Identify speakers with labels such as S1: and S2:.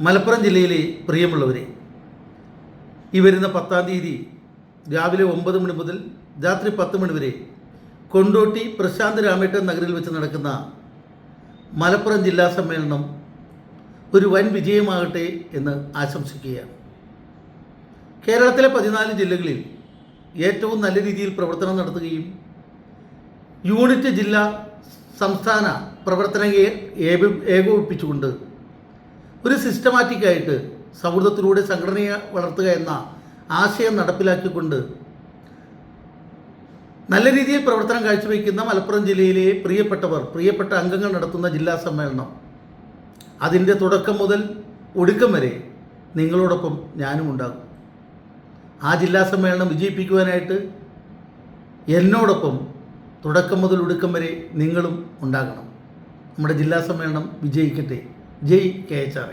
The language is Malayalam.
S1: മലപ്പുറം ജില്ലയിലെ പ്രിയമുള്ളവരെ ഈ വരുന്ന പത്താം തീയതി രാവിലെ ഒമ്പത് മണി മുതൽ രാത്രി പത്ത് മണി വരെ കൊണ്ടോട്ടി പ്രശാന്ത് രാമേട്ടൻ നഗറിൽ വെച്ച് നടക്കുന്ന മലപ്പുറം ജില്ലാ സമ്മേളനം ഒരു വൻ വിജയമാകട്ടെ എന്ന് ആശംസിക്കുകയാണ്. കേരളത്തിലെ പതിനാല് ജില്ലകളിൽ ഏറ്റവും നല്ല രീതിയിൽ പ്രവർത്തനം നടത്തുകയും യൂണിറ്റ് ജില്ല സംസ്ഥാന പ്രവർത്തനങ്ങളെ ഏകോപിപ്പിച്ചുകൊണ്ട് ഒരു സിസ്റ്റമാറ്റിക് ആയിട്ട് സൗഹൃദത്തിലൂടെ സംഘടനയെ വളർത്തുക എന്ന ആശയം നടപ്പിലാക്കിക്കൊണ്ട് നല്ല രീതിയിൽ പ്രവർത്തനം കാഴ്ചവെക്കുന്ന മലപ്പുറം ജില്ലയിലെ പ്രിയപ്പെട്ടവർ പ്രിയപ്പെട്ട അംഗങ്ങൾ നടത്തുന്ന ജില്ലാ സമ്മേളനം. അതിന്റെ തുടക്കം മുതൽ ഒടുക്കം വരെ നിങ്ങളോടൊപ്പം ഞാനും ഉണ്ടാകും. ആ ജില്ലാ സമ്മേളനം വിജയിപ്പിക്കുവാനായിട്ട് എന്നോടൊപ്പം തുടക്കം മുതൽ ഒടുക്കം വരെ നിങ്ങളും ഉണ്ടാകണം. നമ്മുടെ ജില്ലാ സമ്മേളനം വിജയിക്കട്ടെ. ജയ് കെ എച്ച് ആർ